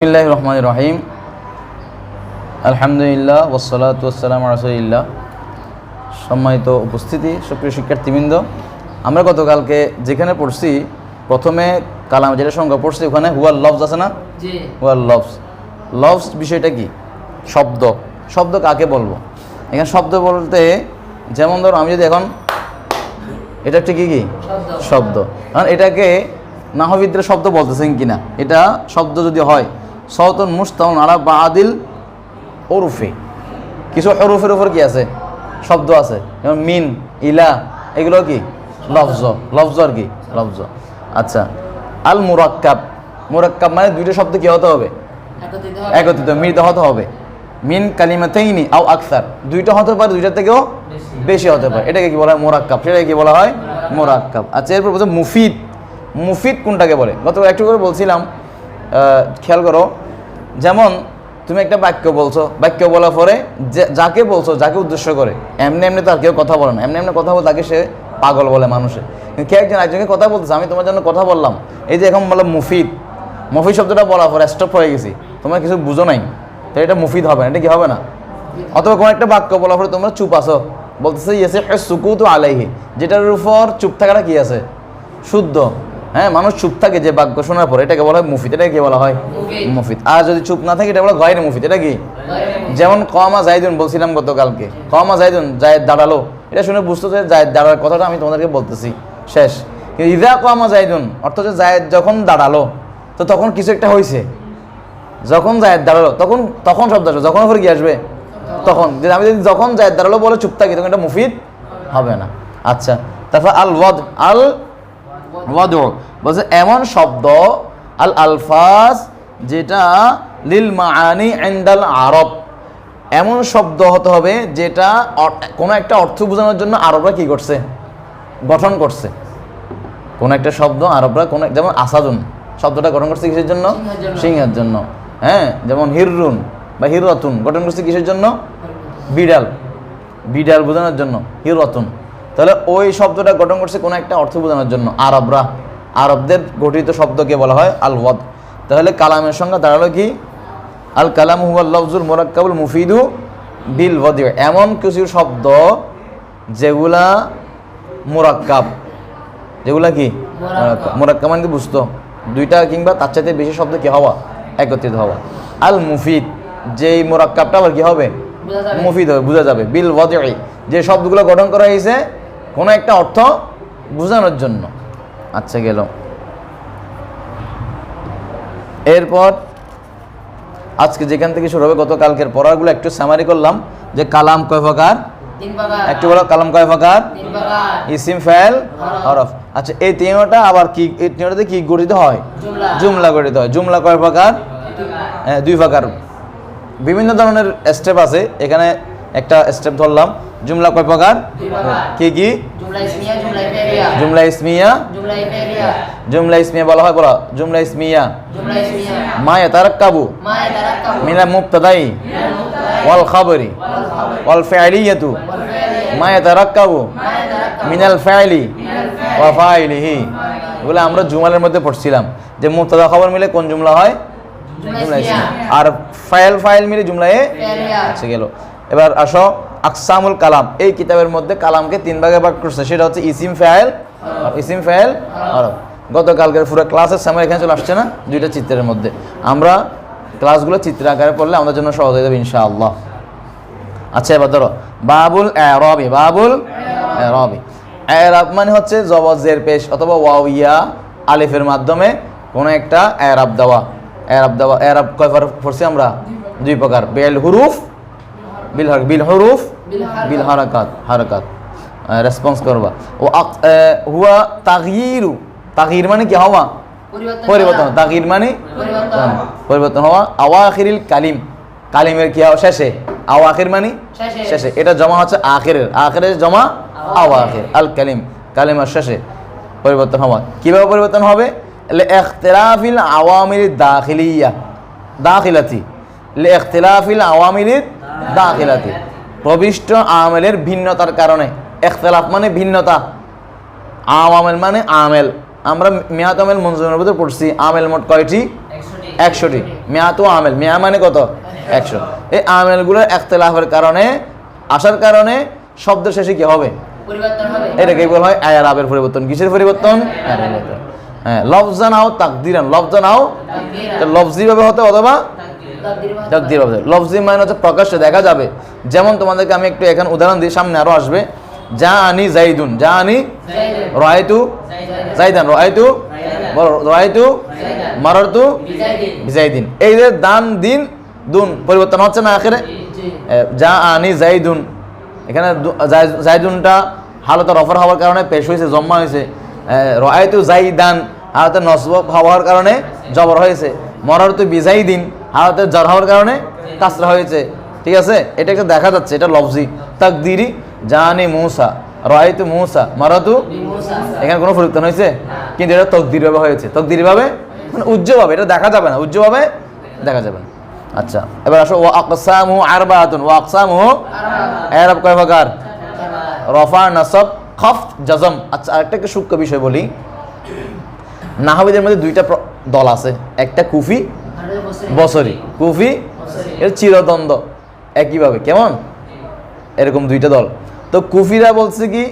বিসমিল্লাহ রহমান রহিম। আলহামদুলিল্লাহ ওসলাত ওসালাম রসুলিল্লাহ। সম্মানিত উপস্থিতি সক্রিয় শিক্ষার্থীবৃন্দ আমরা গতকালকে যেখানে পড়ছি প্রথমে কালাম যেটা সংখ্যা পড়ছি ওখানে হুয়ার লফজ আছে না? হুয়ার লফজ। লফজ বিষয়টা কি? শব্দ। শব্দ কাকে বলব? এখানে শব্দ বলতে যেমন ধরো আমি যদি এখন এটা একটা কি শব্দ। কারণ এটাকে নাহবিদরা শব্দ বলতেছেন কিনা? এটা শব্দ যদি হয় সৌতন মুস্তাউন আলা বা আদিল ওরুফে কিছু হরুফের উপর কি আছে? শব্দ আছে। যেমন মিন ইলা এগুলো কি? লফজ। লফজ আর কি? লফজ। আচ্ছা। আল মুরাক্কাব। মুরাক্কাব মানে দুইটা শব্দ কি হতে হবে? একত্রিত মিলিত হতে হবে। মিন কালিমাতেইনি আও আকসার। দুইটা হতে পারে দুইটার থেকেও বেশি। হতে পারে। এটাকে কি বলা হয়? মোরাক্কাব। সেটাকে কি বলা হয়? মোরাক্কাব। আচ্ছা এরপর বলছে মুফিদ। মুফিদ কোনটাকে বলে? গত একটু করে বলছিলাম খেয়াল করো, যেমন তুমি একটা বাক্য বলছো, বাক্য বলার পরে যাকে বলছো, যাকে উদ্দেশ্য করে, এমনি এমনি তো আর কেউ কথা বলে না, এমনি এমনি কথা বলে তাকে সে পাগল বলে মানুষে। কিন্তু কে একজন একজনকে কথা বলতেছে, আমি তোমার জন্য কথা বললাম। এই যে এখন বললাম মুফিদ মুফিদ শব্দটা বলার পরে স্টপ হয়ে গেছি, তোমরা কিছু বুঝো নাই। তো এটা মুফিদ হবে না, এটা কি হবে না? অথবা কোনো একটা বাক্য বলার পরে তোমরা চুপ আসো বলতেছে ইয়েছে সুকুত আলাইহি যেটার উপর চুপ থাকাটা কি আছে? শুদ্ধ। হ্যাঁ মানুষ চুপ থাকে যে বাক্য শোনার পরে এটাকে বলা হয় মুফিদ এটাকে কি বলা হয়? মুফিদ। আর যদি চুপ না থাকে এটা বলা গয়ের মুফিদ এটা কি? যেমন কমা জাইদুন বলছিলাম গতকালকে কমা জাইদুন জায়দ দাঁড়াল। এটা শুনে বুঝতে যে জায়দ দাঁড়ার কথাটা আমি তোমাদেরকে বলতেছি। শেষ। কিন্তু ইদা কমা জাইদুন অর্থাৎ যে জায়দ যখন দাঁড়াল তো তখন কিছু একটা হয়েছে যখন জায়দ দাঁড়াল তখন তখন শব্দ আসবে যখন উপরে কি আসবে? তখন। যে আমি যদি যখন জায়দ দাঁড়াল বলে চুপ থাকি তখন এটা মুফিদ হবে না। আচ্ছা তারপর আল ওয়াদ আল ওয়াদ। বলছে এমন শব্দ আল আলফাজ যেটা লিল মাআনি ইনদাল আরব। এমন শব্দ হতে হবে যেটা কোনো একটা অর্থ বোঝানোর জন্য আরবরা কি করছে? গঠন করছে। কোন একটা শব্দ আরবরা কোন যেমন আসাদুন শব্দটা গঠন করছে কিসের জন্য? সিংহের জন্য। সিংহের জন্য। হ্যাঁ যেমন হিররুন বা হিরতুন গঠন করছে কিসের জন্য? বিড়াল। বিড়াল বোঝানোর জন্য হিরতুন তাহলে ওই শব্দটা গঠন করছে কোনো একটা অর্থ বোঝানোর জন্য। আরবরা। আরবদের গঠিত শব্দকে বলা হয়? আল ওয়াদ তাহলে কালামের সঙ্গে দাঁড়াল কি? আল কালাম হুয়াল লফজুল মোরাক্কাবুল মুফিদু বিল ওয়াদি এমন কিছু শব্দ যেগুলা মোরাক্কাব। যেগুলা কি? মোরাক্কাব। মানে কি বুঝতো? দুইটা কিংবা তার চাইতে বেশি শব্দ কি হওয়া? একত্রিত হওয়া। আল মুফিদ যেই মোরাক্কাবটা আবার কি হবে? মুফিদ হবে বোঝা যাবে। বিল ওয়াদি যে শব্দগুলো গঠন করা হয়েছে কোনো একটা অর্থ বোঝানোর জন্য। আচ্ছা গেল। এরপর আজকে যেখান থেকে শুরু হবে গতকালকের পড়াগুলো একটু সামারি করলাম যে কালাম কয় প্রকার? একটু বলো কালাম কয় প্রকার? ইসিম ফেল হরফ। আচ্ছা এই তিনটা আবার কি এই তিনটাতে কি গঠিত হয়? জুমলা। জুমলা গঠিত হয়। জুমলা কয় প্রকার? হ্যাঁ, দুই প্রকার। বিভিন্ন ধরনের স্টেপ আছে। এখানে একটা স্টেপ ধরলাম। জুমলা কয় প্রকার কি কি জুমলা ইসমিয়া জুমলা ইসমিয়া বলা হয় বলা জুমলা ইসমিয়া জুমলা ইসমিয়া মা ইয়াতারাক্কাবু মা ইয়াতারাক্কাবু মিনা মুবতাদাই ওয়াল খাবরি ওয়াল খাবর ওয়াল ফাইলিয়াতু ওয়াল ফাইলিয়া মা ইয়াতারাক্কাবু মা ইয়াতারাক্কাবু মিনাল ফাইলি ওয়া ফাইলিহি এগুলো আমরা জুমালের মধ্যে পড়ছিলাম যে মুবতাদা খবর মিলে কোন জুমলা হয় জুমলা ইসমিয়া। আর ফাইল ফাইল মিলে জুমলায় আচ্ছা গেল এবার আসো আকসামুল কালাম। এই কিতাবের মধ্যে কালামকে তিন ভাগে ভাগ করছে। সেটা হচ্ছে ইসিম আর ইসিম ফাইল আর গতকালকের পুরো ক্লাসের সময় এখানে চলে আসছে না? দুইটা চিত্রের মধ্যে। আমরা ক্লাসগুলো চিত্র আকারে পড়লে আমাদের জন্য সহজ হয়ে যাবে ইনশাআল্লাহ। আচ্ছা এবার ধরো। বাবুল রবি বাবুল এরবি। এরাব মানে হচ্ছে জবজের পেশ অথবা ওয়াও, ইয়া, আলিফের মাধ্যমে কোনো একটা এরাব দেওয়া। এরাব দেওয়া, এরাব কয় পড়ছি আমরা? দুই প্রকার। বেল, হুরুফ বিল হর বিল হুরুফ বিল হারকাত। হারাকাত রেসপন্স করবা। ও হুয়া তাগিরু। তাগির মানে কি হওয়া? পরিবর্তন। তাগির মানে? পরিবর্তন। পরিবর্তন হওয়া। আওয়াখিরিল কালিম। কালিমের কি হওয়া? শেষে। আওয়াখির মানে? শেষে। এটা জমা হচ্ছে আখেরের। আখেরের জমা আওয়াখির। আল কালিম। কালিমার শেষে পরিবর্তন হওয়া। কীভাবে পরিবর্তন হবে? লে ইখতিলাফিল আওয়ামিল দাখিলিয়া। দাখিলাতি। লে ইখতিলাফিল আওয়ামিল দাখিলাতি। প্রবিষ্ট আমেলের ভিন্নতার কারণে। ইখতিলাফ মানে ভিন্নতা। আওয়ামেল মানে আমেল। আমরা মেয়াত আমেল মঞ্জুরের মধ্যে পড়ছি। আমেল মোট কয়টি? একশোটি। মেয়াতু আমেল। মেয়া মানে কত? একশো। এই আমেলগুলোর একতলাফের কারণে আসার কারণে শব্দ শেষে কি হবে? এটাকে বলা হয়? আয়ার আবের পরিবর্তন। কিসের পরিবর্তন? হ্যাঁ লফজান আও তাকদিরান। লফজান আও তাকদীরা তো লফজি হতে অথবা তাকদীর লফজি মানে হচ্ছে প্রকাশ্যে দেখা যাবে। যেমন তোমাদেরকে আমি একটু এখানে উদাহরণ দিই সামনে আরও আসবে। যা আনি জাইদুন যা আনি রয়তু জাইদান রয়তু রয়তু মারতু বিজাইদিন। এই যে দান দিন দুন পরিবর্তন হচ্ছে না আখেরে? যা আনি জাইদুন এখানে জাইদুনটা হালতে রফর হওয়ার কারণে পেশ হয়েছে জম্মা হয়েছে। রয়ায়তু জাইদান হালতে নসব হওয়ার কারণে জবর হয়েছে। মরারতু বিজাইদিন। হালতে জ্বর হওয়ার কারণে কাসরা হয়েছে। ঠিক আছে? এটা একটা দেখা যাচ্ছে, এটা লফজি। তাকদিরি, জানি মূসা রয়াতু মূসা, মারাতু এখানে কোনো পরিবর্তন হয়েছে কিন্তু এটা তকদির ভাবে হয়েছে। তকদির ভাবে মানে উজ্জ্বলভাবে এটা দেখা যাবে না। উজ্জ্বলভাবে দেখা যাবে না। আচ্ছা এবার আসো, ওয়া আকসামু আরবাতুন, ওয়া আকসামু এরাব কয় প্রকার? রফা, নাসব, খফ, জজম। আচ্ছা আরেকটা একটু সূক্ষ্ম বিষয় বলি। নাহাবিদের মধ্যে দুইটা দল আছে। একটা কুফি হান্ড্রেড বছর। বসরি কুফি এর চিরদ্বন্দ্ব। একইভাবে কেমন? এরকম দুইটা দল। তো কুফিরা বলছে কি?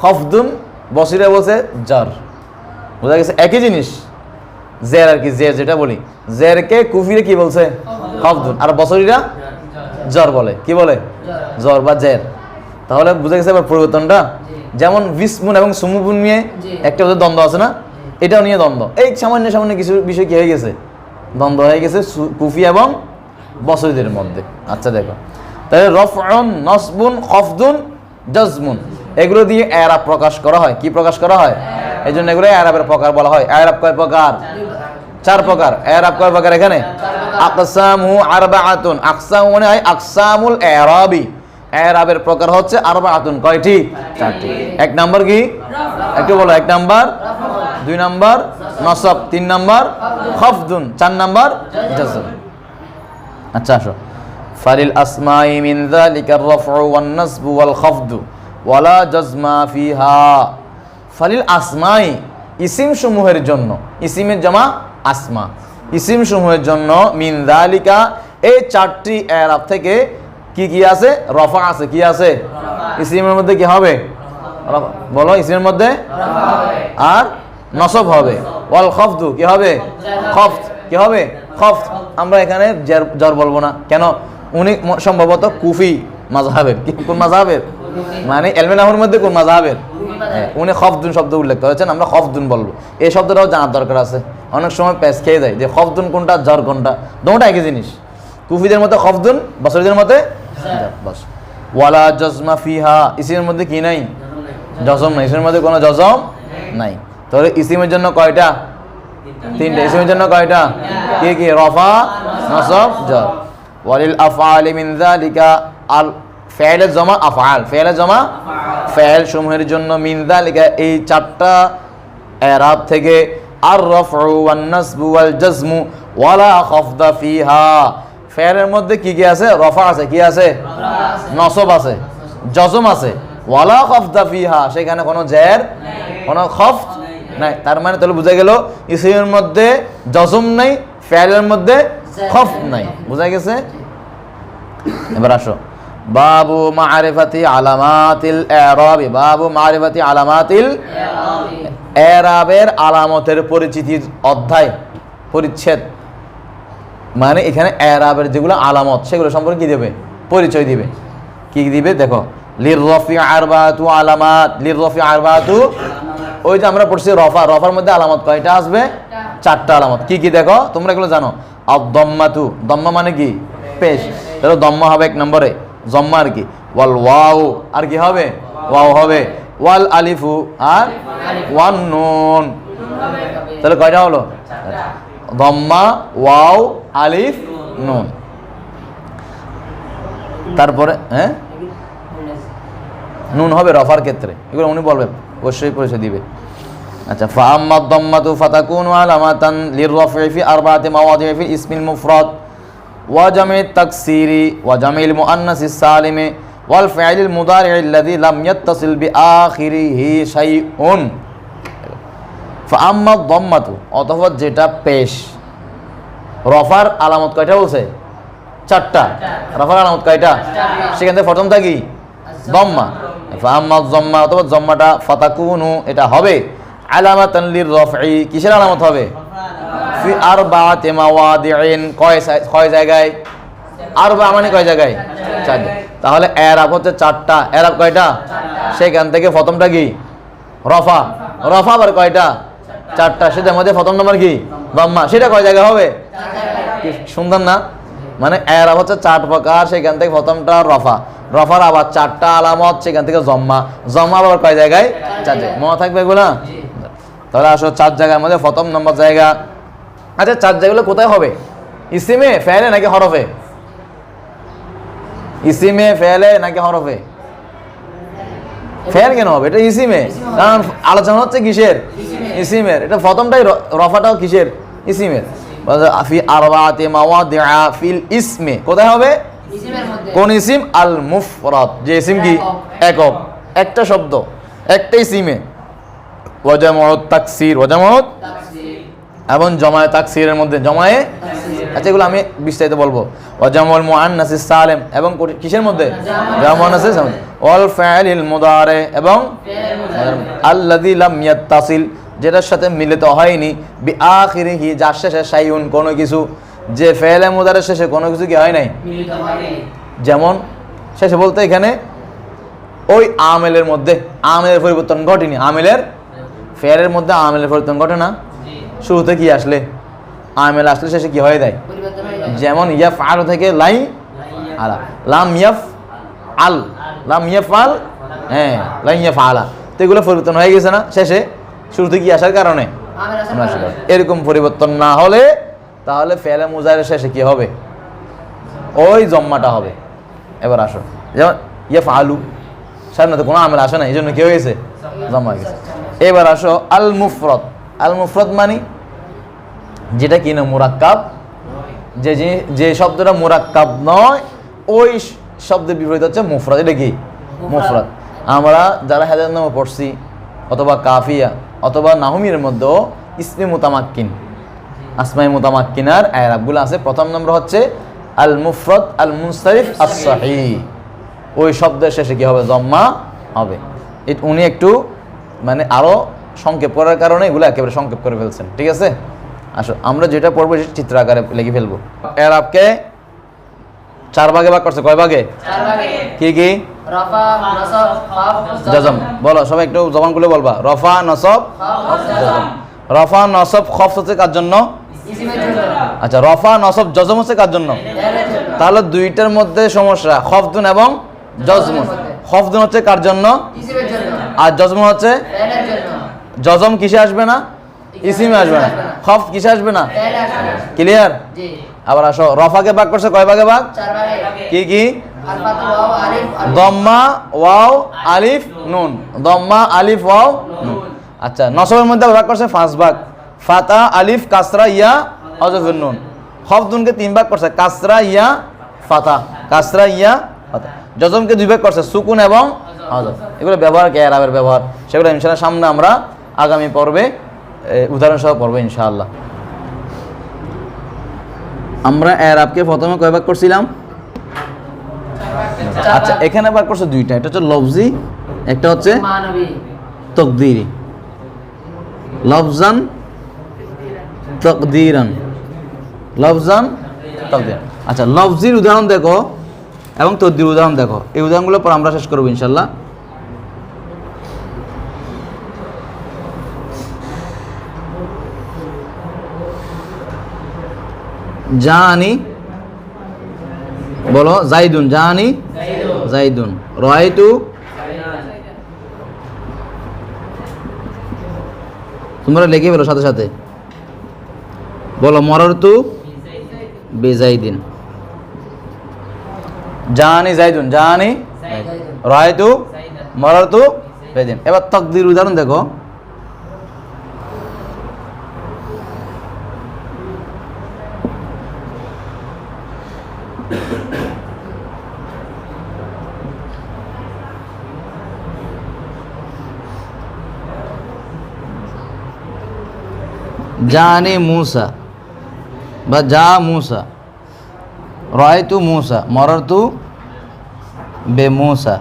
খফদুন বসিরা বলছে জার। বোঝা গেছে? একই জিনিস। জের আর কি জের যেটা বলি। জেরকে কুফিরে কি বলছে? খফদুন। আর বসরিরা জ্বর বলে। কি বলে? জ্বর বা জের। তাহলে বুঝা গেছে এবার পরিবর্তনটা? যেমন বিসমুন এবং সুমুপুন নিয়ে একটা ওদের দ্বন্দ্ব আছে না? এটাও নিয়ে দ্বন্দ্ব। এই সামান্য সামান্য কিছু বিষয় কি হয়ে গেছে? দ্বন্দ্ব হয়ে গেছে কুফি এবং বসরিদের মধ্যে। আচ্ছা দেখো। তাহলে রফউন, নসবুন, খফদুন, জজমুন, এগুলো দিয়ে এরাব প্রকাশ করা হয়। কি প্রকাশ করা হয়? এই জন্য এগুলো এরাবের প্রকার বলা হয়। এরাব কয় প্রকার? চার প্রকার। এরাব কয় প্রকার এখানে? আকসামু আরবাআতুন। আকসাম মানে হয় আকসামুল এরাবি। এরাবের প্রকার হচ্ছে আরবাআতুন। কয়টি? চারটি। এক নাম্বার কি? একটু বলো, এক নাম্বার? দুই নাম্বার? নসব, তিন নম্বর, খফদুন, চার নাম্বার, জজম। আচ্ছা আসো। ফালিল আসমাই মিন যালিকার রাফউ ওয়ান নাসবু ওয়াল খাফদু ওয়ালা জাজমা ফিহা। ফালিল আসমাই, ইসিম সমূহের জন্য, ইসিমের জমা আসমা। ইসিম সমূহের জন্য মিন যালিকা, এই চারটি এরাব থেকে কি কি আছে? রফা আছে, কি আছে? ইসিমের মধ্যে কি হবে। বলো, ইসিমের মধ্যে? আর নসব হবে। ওয়াল খফদু কি হবে? খফত কি হবে? খফত আমরা এখানে জ্বর- বলব না। কেন? উনি সম্ভবত কুফি মাযহাবের। কি কোন মাযহাবের? মানে এলমেনাহুর মধ্যে কোন মাযহাবের? হ্যাঁ, উনি খফদুন শব্দ উল্লেখ করেছেন আমরা খফদুন বলব। এই শব্দটাও জানার দরকার আছে। অনেক সময় প্যাচ খেয়ে যায় যে খফদুন কোনটা জ্বর কোনটা? দুটোটা একই জিনিস। কুফিদের মধ্যে খফদুন বসরিদের জ্বর, বাস। ওয়ালা জজমা ফিহা ইসিমের মধ্যে কি নাই? জজম নাই। ইসিমের মধ্যে কোনো জজম নাই। তাহলে ইসিমের জন্য কয়টা? তিনটা। ইসিমের জন্য কয়টা? কি কি? রফা নসব জর। ওয়ালিল আফআলি মিন যালিকা আল ফেলে জমা আফআল। ফেলে জমা ফেল সমূহের জন্য মিন যালিকা এই চারটা এরাব থেকে আর রফউ ওয়ান নাসবু ওয়াল জাজমু ওয়ালা খাফদা ফিহা। ফেলের মধ্যে কি কি আছে? রফা আছে। কি আছে? নসব আছে। জজম আছে। ওয়ালা খফদা ফিহা। সেখানে কোনো জের কোনো খফত নাই। তার মানে তাহলে বোঝা গেল ইসিমের মধ্যে জজম নাই ফেলের মধ্যে খফ নাই। বোঝা গেছে? এবার আসো। বাবু মারিফাতি আলামাতিল এরাবি। বাবু মারিফাতি আলামাতিল এরাবের আলামতের পরিচিতির অধ্যায় পরিচ্ছেদ। মানে এখানে এরাবের যেগুলো আলামত সেগুলো সম্পর্কে কি দেবে? পরিচয় দিবে। কি দিবে? দেখো লির রফি আরবাতু আলামাত লির রফি আরবাতু ওই যে আমরা পড়ছি রফা। রফার মধ্যে আলামত কয়টা আসবে? চারটা। আলামত। কি কি দেখো? তোমরা এগুলো জানো। আর দম্মাতু দম্মা মানে কি? পেশ। তাহলে দম্মা হবে এক নম্বরে। জম্মা আর কি? ওয়াল ওয়াও। আর কি হবে? ওয়াও হবে। ওয়াল আলিফু আর ওয়ান নুন। তাহলে কয়টা হলো? দম্মা ওয়াও আলিফ নুন। তারপরে হ্যাঁ? নুন হবে রফার ক্ষেত্রে। এগুলো উনি বলবেন। অবশ্যই পরিচয় দিবে। আচ্ছা ফাআম্মা দাম্মাতু ফাতাকুনু আলামাতান লিররাফি ফি আরবাআতি মাওয়াদি ফি ইসমিল মুফরাদ ওয়া জামি'ত তাকসিরি ওয়া জামি'ল মুআন্নাসিস সালিমি ওয়াল ফি'লিল মুদারি' আল্লাযী লাম ইয়াত্তাসিল বিআখিরিহি শাইউন। ফাআম্মা দাম্মাতু অথবা যেটা পেশ। রফার আলামত কয়টা বলছে? চারটা। রফার আলামত কয়টা? সেখান থেকে প্রথমটা কি? দম্মা। ফাম্মা জম্মা অথবা জম্মাটা ফাতাকুনু এটা হবে। আলামাতান লির রফই কিসের আলামত হবে? ফি আরবাআতি মাওয়াদিইন, কয় সাই- কয় জায়গায়? আরবা মানে কয় জায়গায়? চার। তাহলে এরাব হচ্ছে চারটা। এরাব কয়টা? সেখান থেকে প্রথমটা কি? রফা। রফা আবার কয়টা? চারটা। সেটার মধ্যে প্রথম নম্বর কি? দম্মা। সেটা কয় জায়গায় হবে? সুন্দর না? মানে এরাব হচ্ছে চার প্রকার, সেখান থেকে প্রথমটা রফা। রফার আবার চারটা আলামত, সেখান থেকে জম্মা। জম্মা আবার কয় জায়গায়? চার জায়গায়। মনে থাকবে এগুলা? তাহলে আসো চার জায়গার মধ্যে প্রথম নম্বর জায়গা। আচ্ছা চার জায়গাগুলো কোথায় হবে? ইসিমে ফেলে নাকি হরফে? ইসিমে ফেলে নাকি হরফে? ফেল কেন হবে? এটা ইসিমে। কারণ আলোচনা হচ্ছে কিসের? ইসিমের। এটা প্রথমটাই রফাটাও কিসের? ইসিমের। ফি আরবাতে মাওয়াদিআ ফিল ইসমে। কোথায় হবে? কোন ইসিম? আল মুফরাদ। যে ইসিম কি? একক। একটা শব্দ। একটাই ইসিমে। ওয়াজামত তাকসির ওয়াজামত এবং জমায়ে তাকসিরের মধ্যে জমায়ে? আচ্ছা এগুলো আমি বিস্তারিত বলব। ওয়াজামুল মুআন্নাসিস সালিম এবং কিসের মধ্যে? জামা মুআন্নাসিস সালিম। ওয়াল ফাইলিল মুদারে এবং আল্লাযী লাম ইয়াত্তাসিল যেটার সাথে মিলিত হয়নি। বি আখিরিহি যার শেষে শাইউন কোনো কিছু। যে ফেলে মুদারের শেষে কোনো কিছু কি হয় নাই? যেমন শেষে বলতে এখানে ওই আমেলের মধ্যে আমেলের পরিবর্তন ঘটেনি আমেলের ফেয়ারের মধ্যে আমেলের পরিবর্তন ঘটে না? শুরুতে কি আসলে? আমেল আসলে শেষে কি হয়ে যায়? যায়। যেমন ইয়াফ আল থেকে লাই আলা লাম ইয়াফ আল লাম ইয়াফ আল হ্যাঁ লাই ইয়াফ আলা তো এগুলো পরিবর্তন হয়ে গেছে না? শেষে শুরুতে কি আসার কারণে। এরকম পরিবর্তন না হলে তাহলে ফেলে মুজারের শেষে কি হবে? ওই জম্মাটা হবে। এবার আসো। যেমন ইয়েফ আলু সামনে তো কোনো আমেল আসে না এই জন্য কি হয়েছে জমা হয়ে গেছে। এবার আসো আল মুফরত আল মুফরত মানি? যেটা কি না মুরাক্কাব? যে যে- শব্দটা মুরাক্কাব নয় ওই শব্দের বিপরীত হচ্ছে মুফরত এটা কি? মুফরত আমরা যারা হেদায়ত নামে পড়ছি অথবা কাফিয়া অথবা নাহমির মধ্যেও ইসমি মুতামাক্কিন। আসমাই মুতামাক্কিনার আয়ারাবগুলো আছে। প্রথম নম্বর হচ্ছে আল মুফরত আল মুনসারিফ আস সাহি ওই শব্দের শেষে কি হবে? জম্মা হবে। উনি একটু মানে আরও সংক্ষেপ করার কারণে এগুলো একেবারে সংক্ষেপ করে ফেলছেন ঠিক আছে? আসো আমরা যেটা পড়ব সেটা চিত্র আকারে লিখে ফেলব। এরাবকে চার ভাগে ভাগ করছে কয় ভাগে? কি কি? জজম। বলো সবাই একটু জবান খুলে বলবা। রফা নসব জজম। রফা নসব খফ হচ্ছে কার জন্য? আচ্ছা রফা নসব জজম হচ্ছে কার জন্য? তাহলে দুইটার মধ্যে সমস্যা খফদুন এবং জজমুন। খফদুন হচ্ছে কার জন্য। আর জজম হচ্ছে? জজম কিসে আসবে না? ইসিমে আসবে না। খফ কিসে আসবে না? ক্লিয়ার আবার আসো রফাকে ভাগ করছে কয় ভাগে ভাগে? কি কি। দম্মা ওয়াও আলিফ নুন। দম্মা আলিফ ওয়াও নুন। আচ্ছা নসবের মধ্যে ভাগ করছে পাঁচ ভাগ। ফাতা আলিফ কাসরা ইয়া হজফের নুন। খফদুনকে তিন ভাগ করছে কাসরা ইয়া ফাতা। কাসরা ইয়া ফাতা। জজমকে দুই ভাগ করছে সুকুন এবং হজফ এগুলো ব্যবহার কে? আরবের ব্যবহার। সেগুলো ইনশাআল্লাহ সামনে আমরা আগামী পর্বে উদাহরণ সহ পড়ব ইনশাআল্লাহ। আমরা এরাবকে প্রথমে কয় ভাগ করছিলাম? আচ্ছা এখানে ভাগ করছে দুইটা। এটা হচ্ছে লফজি একটা হচ্ছে তকদিরি। লফজান তকদিরান। লফজান তকদির আচ্ছা লফজির উদাহরণ দেখো। এবং তকদির উদাহরণ দেখো। এই উদাহরণগুলো পর আমরা শেষ করব ইনশাল্লাহ। জানি, বলো, জাইদুন, জানি, জাইদুন। রয়টু তোমরা লেগে ফেলো সাথে সাথে। বলো, মররতু, বেজাইদিন। জানি জাইদুন জানি রায়তু মররতু বেদিন এবার তকদির উদাহরণ দেখো জানি মুসা বা যা মুসা রয়তু মুসা মরতু বে মুসা।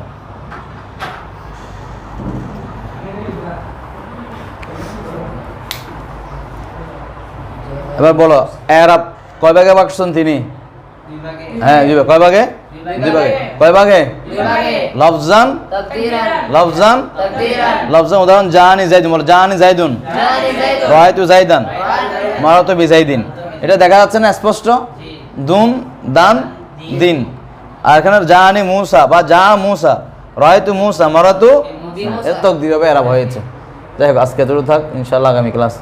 এবার বলো, এরাব কয় ভাগে বাকছেন তিনি? হ্যাঁ কয় ভাগে? কয় ভাগে? লফজান। লফজান। লফজান, উদাহরণ জানি জাইদুন। বলো জানি জাইদুন। রয়তু জাইদান। মারত বিজাইদিন। এটা দেখা যাচ্ছে না, স্পষ্ট? দুন দান দিন। আর এখানে যা আনি মূসা বা যা মূসা রয়তু মূসা মরাতু এর তক দিভাবে এরা হয়েছে যাই হোক আজকে দূর থাক ইনশাল্লাহ আগামী ক্লাস।